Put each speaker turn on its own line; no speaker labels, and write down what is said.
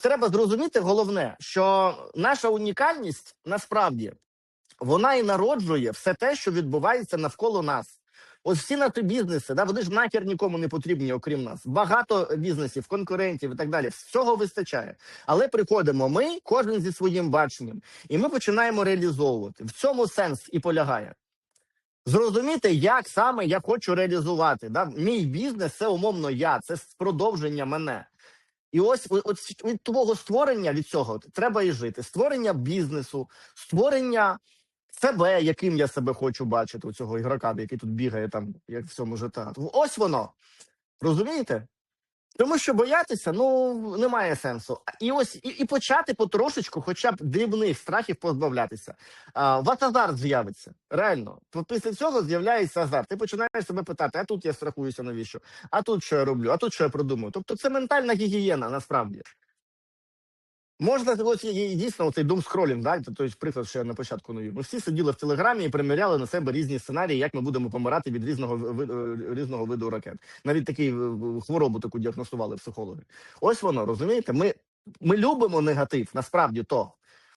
треба зрозуміти головне, що наша унікальність насправді вона і народжує все те, що відбувається навколо нас. Ось всі наші бізнеси, да, вони ж нахер нікому не потрібні, окрім нас. Багато бізнесів, конкурентів і так далі. Всього вистачає. Але приходимо ми, кожен зі своїм баченням, і ми починаємо реалізовувати. В цьому сенс і полягає. Зрозуміти, як саме я хочу реалізувати. Да? Мій бізнес це умовно я, це продовження мене. І ось от від твого створення від цього треба і жити. Створення бізнесу, створення себе, яким я себе хочу бачити, у цього ігрока, який тут бігає там, як в цьому життя. Ось воно. Розумієте? Тому що боятися ну немає сенсу. І ось і, і почати потрошечку, хоча б дрібних страхів позбавлятися. А, вас азарт з'явиться. Реально. Після цього з'являється азарт. Ти починаєш себе питати: а тут я страхуюся навіщо? А тут що я роблю? А тут що я продумую? Тобто це ментальна гігієна насправді. Можна ось і- дійсно дум скролінг, да? тобто приклад, що я на початку навів. Ми всі сиділи в телеграмі і приміряли на себе різні сценарії, як ми будемо помирати від різного е, різного виду ракет. Навіть такі е, хворобу таку діагностували психологи. Ось воно, розумієте? Ми, ми любимо негатив, насправді то.